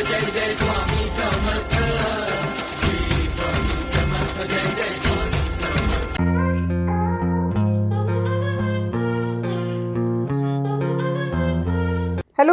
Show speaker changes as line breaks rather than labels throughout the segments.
Hello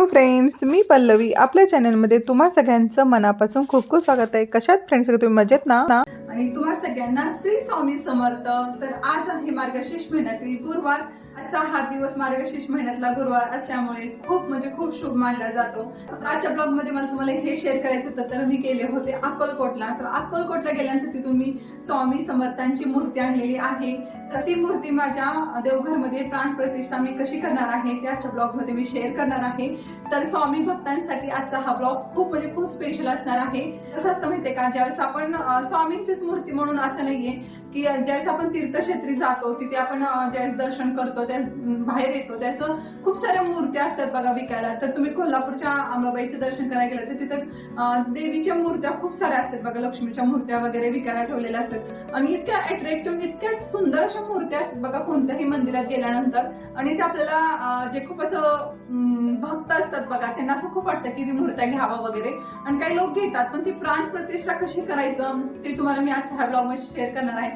friends मी पल्लवी. आपल्या चॅनलमध्ये तुम्हा सगळ्यांचं मनापासून खूप खूप स्वागत आहे. कशात फ्रेंड्स तुम्ही मजेत ना? आणि तुम्हा सगळ्यांना श्री स्वामी समर्थ. तर आज आहे मार्गशीर्ष महिन्यातील गुरुवार. आजचा हा दिवस मार्गशीर्ष महिन्यातला गुरुवार असल्यामुळे खूप म्हणजे खूप शुभ मानला जातो. आजच्या ब्लॉगमध्ये मला तुम्हाला हे शेअर करायचं होतं तर मी केले होते अक्कलकोटला. तर अक्कलकोटला गेल्यानंतर तिथून मी स्वामी समर्थांची मूर्ती आणलेली आहे. तर ती मूर्ती माझ्या देवघरमध्ये प्राण प्रतिष्ठा मी कशी करणार आहे त्याच्या ब्लॉगमध्ये मी शेअर करणार आहे. तर स्वामी भक्तांसाठी आजचा हा ब्लॉग खूप म्हणजे खूप स्पेशल असणार आहे. कसं असतं माहितीये का ज्यावेळेस आपण स्वामींचीच मूर्ती म्हणून असं नाहीये की ज्यावेळेस आपण तीर्थक्षेत्री जातो तिथे आपण ज्यावेळेस दर्शन करतो त्या बाहेर येतो त्याचं खूप साऱ्या मूर्त्या असतात बघा विकायला. तर तुम्ही कोल्हापूरच्या अंबाबाईचं दर्शन करायला गेलं तर तिथं देवीच्या मूर्त्या खूप साऱ्या असतात बघा लक्ष्मीच्या मूर्त्या वगैरे विकायला ठेवलेल्या असतात. आणि इतक्या अट्रॅक्टिव्ह म्हणजे इतक्या सुंदर अशा मूर्त्या असतात बघा कोणत्याही मंदिरात गेल्यानंतर. आणि ते आपल्याला जे खूप असं भक्त असतात बघा त्यांना असं खूप वाटतं की ती मूर्त्या घ्यावा वगैरे. आणि काही लोक घेतात पण ती प्राण प्रतिष्ठा कशी करायचं ते तुम्हाला मी आजच्या ह्या ब्लॉगमध्ये शेअर करणार आहे.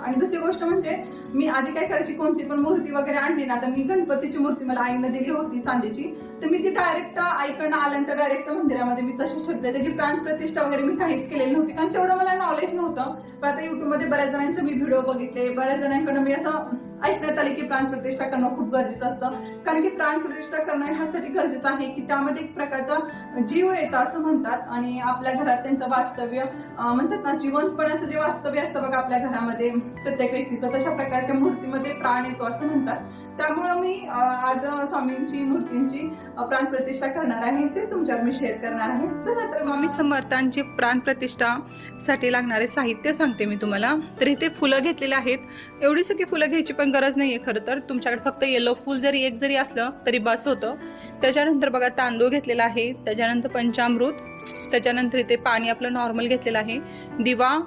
आणि दुसरी गोष्ट म्हणजे मी आधी काय करायची कोणती पण मूर्ती वगैरे आणली ना तर मी गणपतीची मूर्ती मला आईनं दिली होती चांदीची. तर मी ती डायरेक्ट आईकडनं आल्यानंतर डायरेक्ट मंदिरामध्ये मी तशी ठेवते. त्याची प्राण प्रतिष्ठा वगैरे मी काहीच केलेली नव्हती कारण तेवढं मला नॉलेज नव्हतं. पण आता युट्यूबमध्ये बऱ्याच जणांचे मी व्हिडिओ बघितले बऱ्याच जणांकडून मी असं ऐकण्यात आले की प्राण प्रतिष्ठा करणं खूप गरजेचं असतं. कारण की प्राण प्रतिष्ठा करणं ह्यासाठी गरजेचं आहे की त्यामध्ये एक प्रकारचा जीव येतो असं म्हणतात. आणि आपल्या घरात त्यांचं वास्तव्य म्हणतात ना जिवंतपणाचं जे वास्तव्य असतं बघा आपल्या घरामध्ये प्रत्येक व्यक्तीचं तशा प्रकारच्या मूर्तीमध्ये प्राण येतो असं म्हणतात. त्यामुळं मी आज स्वामींची मूर्तींची प्राण प्रतिष्ठा करणार आहे ते तुमच्यावर मी शेअर करणार आहे. चला तर स्वामी समर्थांची प्राण प्रतिष्ठा साठी लागणारे साहित्य सांगते मी तुम्हाला. तर इथे फुलं घेतलेली आहेत. एवढी सगळी फुलं घ्यायची पण गरज नाहीये खरं तर. तुमच्याकडे फक्त येलो फुल जरी एक जरी असलं तरी बस होतं. त्याच्यानंतर बघा तांदूळ घेतलेला आहे. त्याच्यानंतर पंचामृत. त्याच्यानंतर इथे पाणी आपलं नॉर्मल घेतलेलं आहे. दिवा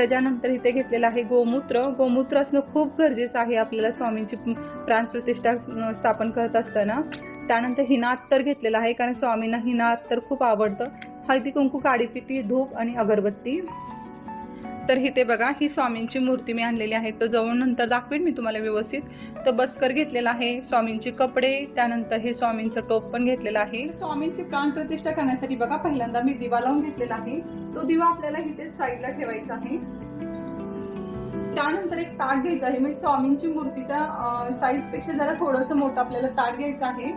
त्याच्यानंतर इथे घेतलेलं आहे गोमूत्र. गोमूत्र असणं खूप गरजेचं आहे आपल्याला स्वामींची प्राणप्रतिष्ठा प्रतिष्ठा स्थापन करत असताना. त्यानंतर हिनात्तर घेतलेलं आहे कारण स्वामींना हिनात खूप आवडतं. हळदी कुंकू काडीपिती धूप आणि अगरबत्ती. तर इथे बघा ही स्वामींची मूर्ती मी आणलेली आहे. तर जवळ नंतर दाखवेन मी तुम्हाला व्यवस्थित. तर बस्कर घेतलेला आहे स्वामींचे कपडे. त्यानंतर हे स्वामींचं टोप पण घेतलेलं आहे. स्वामींची प्राण प्रतिष्ठा करण्यासाठी बघा पहिल्यांदा मी दिवा लावून घेतलेला आहे. तो दिवा आपल्याला इथे साईडला ठेवायचा आहे. त्यानंतर एक ताट घ्यायचं आहे. म्हणजे स्वामींची मूर्तीच्या साईजपेक्षा जरा थोडंसं मोठं आपल्याला ताट घ्यायचं आहे.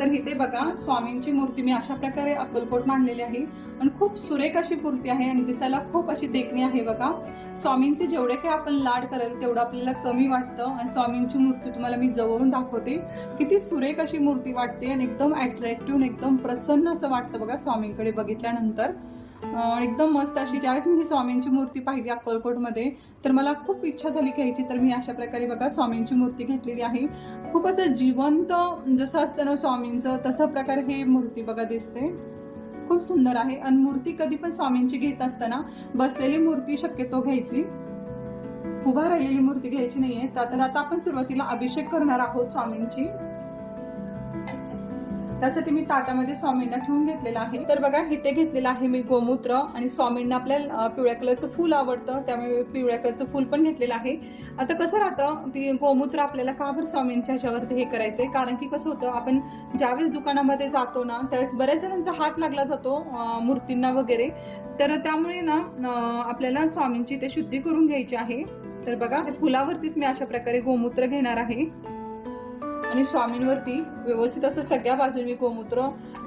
तर इथे बघा स्वामींची मूर्ती मी अशा प्रकारे अक्कलकोट मांडलेली आहे. आणि खूप सुरेख अशी मूर्ती आहे आणि दिसायला खूप अशी देखणी आहे बघा. स्वामींचे जेवढे काही आपण लाड करेल तेवढं आपल्याला कमी वाटतं. आणि स्वामींची मूर्ती तुम्हाला मी जवळून दाखवते. किती सुरेख अशी मूर्ती वाटते आणि एकदम अट्रॅक्टिव्ह एकदम प्रसन्न असं वाटतं बघा स्वामींकडे बघितल्यानंतर. एकदम मस्त अशी ज्यावेळेस मी ही स्वामींची मूर्ती पाहिली अक्कलकोटमध्ये तर मला खूप इच्छा झाली घ्यायची. तर मी अशा प्रकारे बघा स्वामींची मूर्ती घेतलेली आहे. खूप असं जिवंत जसं असतं ना स्वामींचं तसं प्रकारे ही मूर्ती बघा दिसते. खूप सुंदर आहे. आणि मूर्ती कधी पण स्वामींची घेत असताना बसलेली मूर्ती शक्यतो घ्यायची. उभा राहिलेली मूर्ती घ्यायची नाहीये. तर आता आपण सुरुवातीला अभिषेक करणार आहोत स्वामींची. त्यासाठी मी ताटामध्ये स्वामींना ठेवून घेतलेलं आहे. तर बघा इथे घेतलेलं आहे मी गोमूत्र आणि स्वामींना आपल्याला पिवळ्या कलरचं फूल आवडतं त्यामुळे पिवळ्या कलरचं फूल पण घेतलेलं आहे. आता कसं राहतं ती गोमूत्र आपल्याला का बरं स्वामींच्या ह्याच्यावरती हे करायचंय? कारण की कसं होतं आपण ज्यावेळेस दुकानामध्ये जातो ना त्यावेळेस बऱ्याच जणांचा हात लागला जातो मूर्तींना वगैरे. तर त्यामुळे ना आपल्याला स्वामींची ते शुद्धी करून घ्यायची आहे. तर बघा फुलावरतीच मी अशा प्रकारे गोमूत्र घेणार आहे. आणि स्वामींवरती व्यवस्थित असं सगळ्या बाजूने मी गोमूत्र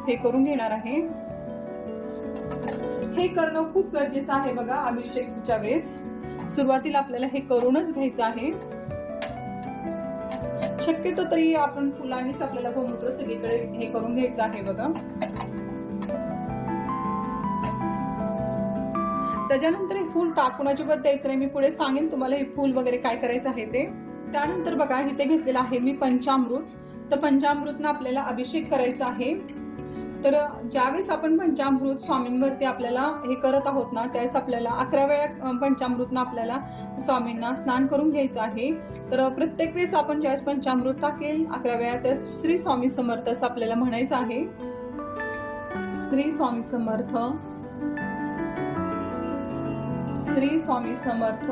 हे करून घेणार आहे. हे करणं खूप गरजेचं आहे बघा अभिषेकच्या वेळेस. सुरुवातीला आपल्याला हे करूनच घ्यायचं आहे. शक्यतो तरी आपण फुलांनीच आपल्याला गोमूत्र सगळीकडे हे करून घ्यायचं आहे बघा. त्याच्यानंतर हे फूल टाकून अजिबात द्यायचं नाही. मी पुढे सांगेन तुम्हाला हे फूल वगैरे काय करायचं आहे ते. त्यानंतर बघा इथे घेतलेलं आहे मी पंचामृत. तर पंचामृतनं आपल्याला अभिषेक करायचा आहे. तर ज्यावेळेस आपण पंचामृत स्वामींवरती आपल्याला हे करत आहोत ना त्यावेळेस आपल्याला अकरा वेळा पंचामृतनं आपल्याला स्वामींना स्नान करून घ्यायचं आहे. तर प्रत्येक वेळेस आपण ज्यावेळेस पंचामृत टाकेल अकरा वेळा त्या श्री स्वामी समर्थ असं आपल्याला म्हणायचं आहे. श्री स्वामी समर्थ. श्री स्वामी समर्थ.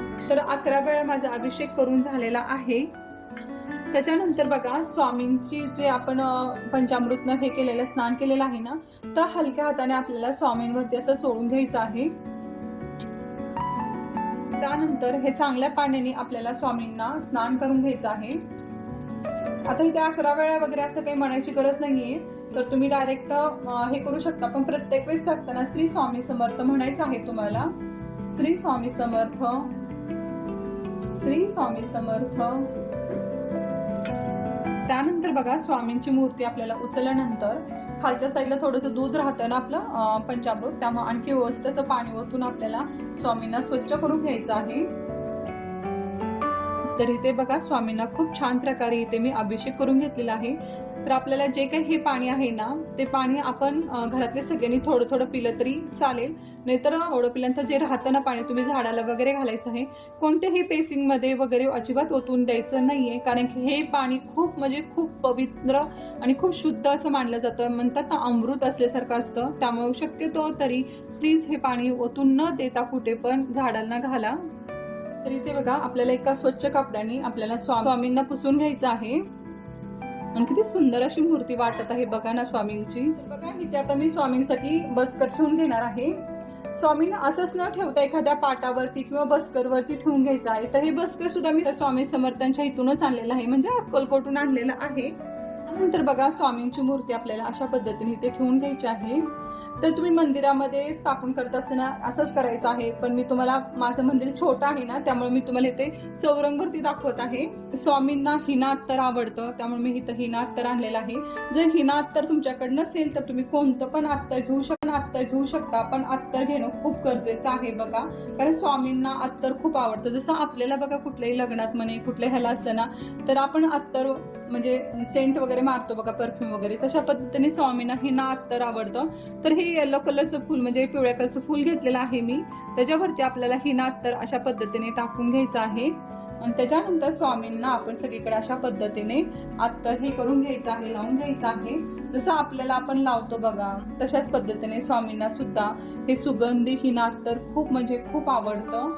तर अकरा वेळा माझा अभिषेक करून झालेला आहे. त्याच्यानंतर बघा स्वामींची जे आपण अ, पंचामृतनं हे केलेलं स्नान केलेलं आहे ना तर हलक्या हाताने आपल्याला स्वामींवरती असं चोळून घ्यायचं आहे. त्यानंतर हे चांगल्या पाण्याने आपल्याला स्वामींना स्नान करून घ्यायचं आहे. आता इथे अकरा वेळा वगैरे असं काही म्हणायची गरज नाहीये. तर तुम्ही डायरेक्ट हे करू शकता. पण प्रत्येक वेळेस टाकताना श्री स्वामी समर्थ म्हणायचं आहे तुम्हाला. श्री स्वामी समर्थ. श्री स्वामी समर्थ. त्यानंतर बघा स्वामींची मूर्ती आपल्याला उचलल्यानंतर खालच्या साईडला थोडंसं दूध राहतं ना आपलं पंचामृत त्यामुळे आणखी व्यवस्थित असं पाणी ओतून आपल्याला स्वामींना स्वच्छ करून घ्यायचं आहे. तर इथे बघा स्वामींना खूप छान प्रकारे इथे मी अभिषेक करून घेतलेला आहे. तर आपल्याला जे काही हे पाणी आहे ना ते पाणी आपण घरातले घरातल्या सगळ्यांनी थोडं थोडं पिलं तरी चालेल. नाहीतर ओढं पिल्यांचं जे राहतं ना पाणी तुम्ही झाडाला वगैरे घालायचं आहे कोणत्याही पेसिंगमध्ये वगैरे अजिबात ओतून द्यायचं नाही आहे कारण की हे पाणी खूप म्हणजे खूप पवित्र आणि खूप शुद्ध असं मानलं जातं. म्हणतात ना अमृत असल्यासारखं असतं. त्यामुळे शक्यतो तरी प्लीज हे पाणी ओतून न देता कुठे पण झाडांना घाला. तर इथे बघा आपल्याला एका स्वच्छ कपड्याने आपल्याला स्वामींना पुसून घ्यायचं आहे. आणि किती सुंदर अशी मूर्ती वाटत आहे बघा ना स्वामींची. बघा इथे आता मी स्वामींसाठी बसकर ठेवून घेणार आहे. स्वामींना असंच न ठेवता एखाद्या पाटावरती किंवा बसकरवरती ठेवून घ्यायचं आहे. तर हे बसकर सुद्धा मी स्वामी समर्थांच्या इथूनच आणलेलं आहे म्हणजे अक्कलकोटून आणलेलं आहे. नंतर बघा स्वामींची मूर्ती आपल्याला अशा पद्धतीने इथे ठेवून घ्यायची आहे. तर तुम्ही मंदिरामध्ये स्थापन करत असताना असंच करायचं आहे पण मी तुम्हाला माझं मंदिर छोटं आहे ना त्यामुळे मी तुम्हाला इथे चौरंगवरती दाखवत आहे. स्वामींना हिना अत्तर आवडतं त्यामुळे मी इथं हिना अत्तर आणलेलं आहे. जर हिना अत्तर तुमच्याकडे नसेल तर तुम्ही कोणतं पण अत्तर घेऊ शकता अत्तर घेऊ शकता पण अत्तर घेणं खूप गरजेचं आहे बघा. कारण स्वामींना अत्तर खूप आवडतं. जसं आपल्याला बघा कुठल्याही लग्नात म्हणे कुठल्या ह्याला असलं ना तर आपण अत्तर म्हणजे सेंट वगैरे मारतो बघा परफ्यूम वगैरे. तशा पद्धतीने स्वामींना हिना अत्तर आवडतं. तर हे येलो कलरचं फूल म्हणजे पिवळ्या कलरचं फूल घेतलेलं आहे मी. त्याच्यावरती आपल्याला हिना अत्तर अशा पद्धतीने टाकून घ्यायचं आहे. आणि त्याच्यानंतर स्वामींना आपण सगळीकडे अशा पद्धतीने अत्तर हे करून घ्यायचं आहे लावून घ्यायचं आहे. जसं आपल्याला आपण लावतो बघा तशाच पद्धतीने स्वामींना सुद्धा हे सुगंधी हिना अत्तर खूप म्हणजे खूप आवडतं.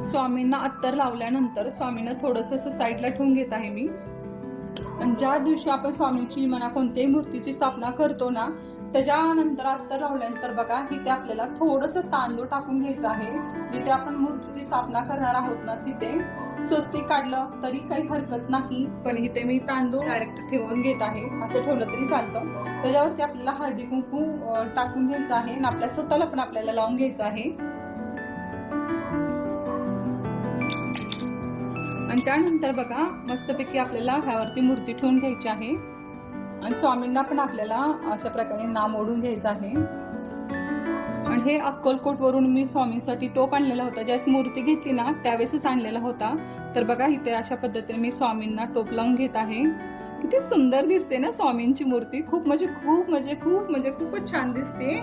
स्वामींना अत्तर लावल्यानंतर स्वामींना थोडंसं असं साईडला ठेवून घेत आहे मी. आणि ज्या दिवशी आपण स्वामींची म्हणा कोणत्याही मूर्तीची स्थापना करतो ना त्याच्यानंतर आत्ता लावल्यानंतर बघा इथे आपल्याला थोडंसं तांदूळ टाकून घ्यायचं आहे. जिथे आपण मूर्तीची स्थापना करणार आहोत ना तिथे स्वस्तिक काढलं तरी काही हरकत नाही. पण इथे मी तांदूळ डायरेक्ट ठेवून घेत आहे. असं ठेवलं तरी चालतं. त्याच्यावरती आपल्याला हळदी कुंकू टाकून घ्यायचं आहे. आणि आपल्या स्वतःला पण आपल्याला लावून घ्यायचं आहे. आणि त्यानंतर बघा मस्तपैकी आपल्याला ह्यावरती मूर्ती ठेवून घ्यायची आहे. आणि स्वामींना पण आपल्याला अशा प्रकारे नाम ओढून घ्यायचं आहे. आणि हे अक्कलकोट वरून मी स्वामींसाठी टोप आणलेला होता. ज्यावेळेस मूर्ती घेतली ना त्यावेळेसच आणलेला होता. तर बघा इथे अशा पद्धतीने मी स्वामींना टोप लावून घेत आहे. किती सुंदर दिसते ना स्वामींची मूर्ती. खूप म्हणजे खूप म्हणजे खूप म्हणजे खूपच छान दिसते.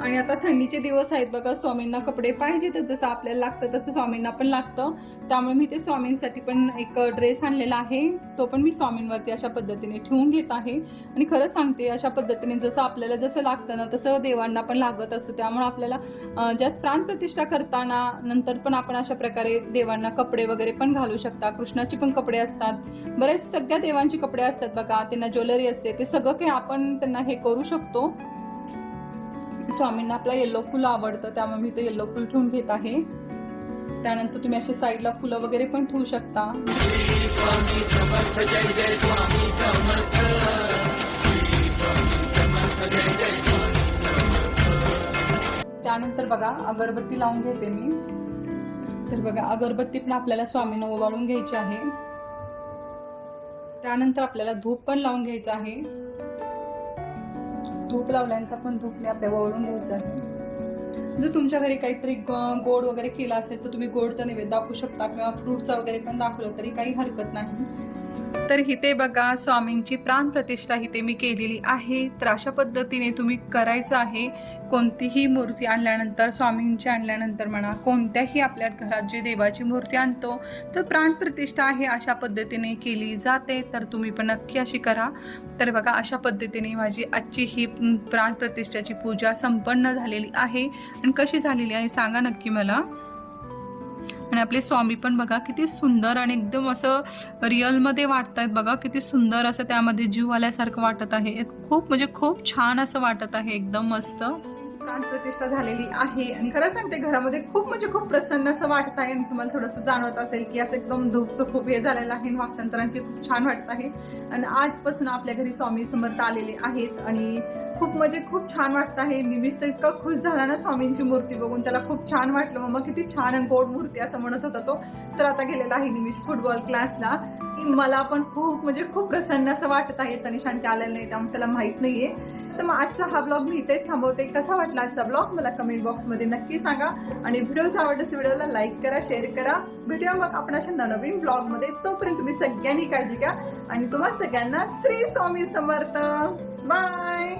आणि आता थंडीचे दिवस आहेत बघा स्वामींना कपडे पाहिजेतच जसं आपल्याला लागतं तसं स्वामींना पण लागतं. त्यामुळे मी ते स्वामींसाठी पण एक ड्रेस आणलेला आहे. तो पण मी स्वामींवरती अशा पद्धतीने ठेवून घेत आहे. आणि खरं सांगते अशा पद्धतीने जसं आपल्याला जसं लागतं ना तसं देवांना पण लागत असतं. त्यामुळे आपल्याला अं, ज्या प्राणप्रतिष्ठा करताना नंतर पण आपण अशा प्रकारे देवांना कपडे वगैरे पण घालू शकता. कृष्णाची पण कपडे असतात. बरेच सगळ्या देवांची कपडे असतात बघा. त्यांना ज्वेलरी असते. ते सगळं काही आपण त्यांना हे करू शकतो. स्वामींना आपला येल्लो फुल आवडतं त्यामुळे मी ते येल्लो फुल ठेवून घेत आहे. त्यानंतर तुम्ही असे साईडला फुलं वगैरे पण ठेवू शकता. त्यानंतर बघा अगरबत्ती लावून घेते मी. तर बघा अगरबत्ती पण आपल्याला स्वामीनं ओवाळून घ्यायची आहे. त्यानंतर आपल्याला धूप पण लावून घ्यायचं आहे. धूप लावल्यानंतर पण धूप मी आपल्या वळून घ्यायचं आहे जर तुमच्या घरी काहीतरी ग- गोड वगैरे केला असेल तर तुम्ही गोडचा नैवेद्य दाखवू शकता किंवा फ्रूटचा वगैरे पण दाखवलं तरी काही हरकत नाही. तर इथे बघा स्वामींची प्राणप्रतिष्ठा हिते मी केलेली आहे. तर अशा पद्धतीने तुम्ही करायचं आहे. कोणतीही मूर्ती आणल्यानंतर स्वामींची आणल्यानंतर म्हणा कोणत्याही आपल्या घरात जी देवाची मूर्ती आणतो तर प्राणप्रतिष्ठा आहे अशा पद्धतीने केली जाते. तर तुम्ही पण नक्की अशी करा. तर बघा अशा पद्धतीने माझी आजची ही प्राण प्राणप्रतिष्ठाची पूजा संपन्न झालेली आहे. आणि कशी झालेली आहे सांगा नक्की मला. आणि आपले स्वामी पण बघा किती सुंदर आणि एकदम असं रिअलमध्ये वाटत आहेत बघा किती सुंदर असं त्यामध्ये जीव आल्यासारखं वाटत आहे. खूप म्हणजे खूप छान असं वाटत आहे एकदम मस्त. प्राणप्रतिष्ठा झालेली आहे आणि खरं सांगते घरामध्ये खूप म्हणजे खूप प्रसन्न असं वाटत आहे. आणि तुम्हाला थोडंसं जाणवत असेल की असं एकदम धूपचं खूप हे झालेलं आहे आणि खूप छान वाटत आहे. आणि आजपासून आपल्या घरी स्वामी समर्थ आलेले आहेत आणि खूप म्हणजे खूप छान वाटत आहे. निमिष तर इतका खुश झाला ना स्वामींची मूर्ती बघून. त्याला खूप छान वाटलं. मम्मा किती छान आणि गोड मूर्ती असं म्हणत होता तो. तर आता गेलेला आहे निमिष फुटबॉल क्लासला की मला पण खूप म्हणजे खूप प्रसन्न असं वाटत आहे. तनिष आलेलं नाही त्यामुळे त्याला माहीत नाहीये. तर मग आजचा हा ब्लॉग मी इथेच थांबवते. कसा वाटला आजचा ब्लॉग मला कमेंट बॉक्समध्ये नक्की सांगा. आणि व्हिडिओ आवडत असेल व्हिडिओला लाईक करा शेअर करा. व्हिडिओ मग आपण अशा नवीन ब्लॉगमध्ये तोपर्यंत तुम्ही सगळ्यांनी काळजी घ्या. आणि तुम्हा सगळ्यांना श्री स्वामी समर्थ. बाय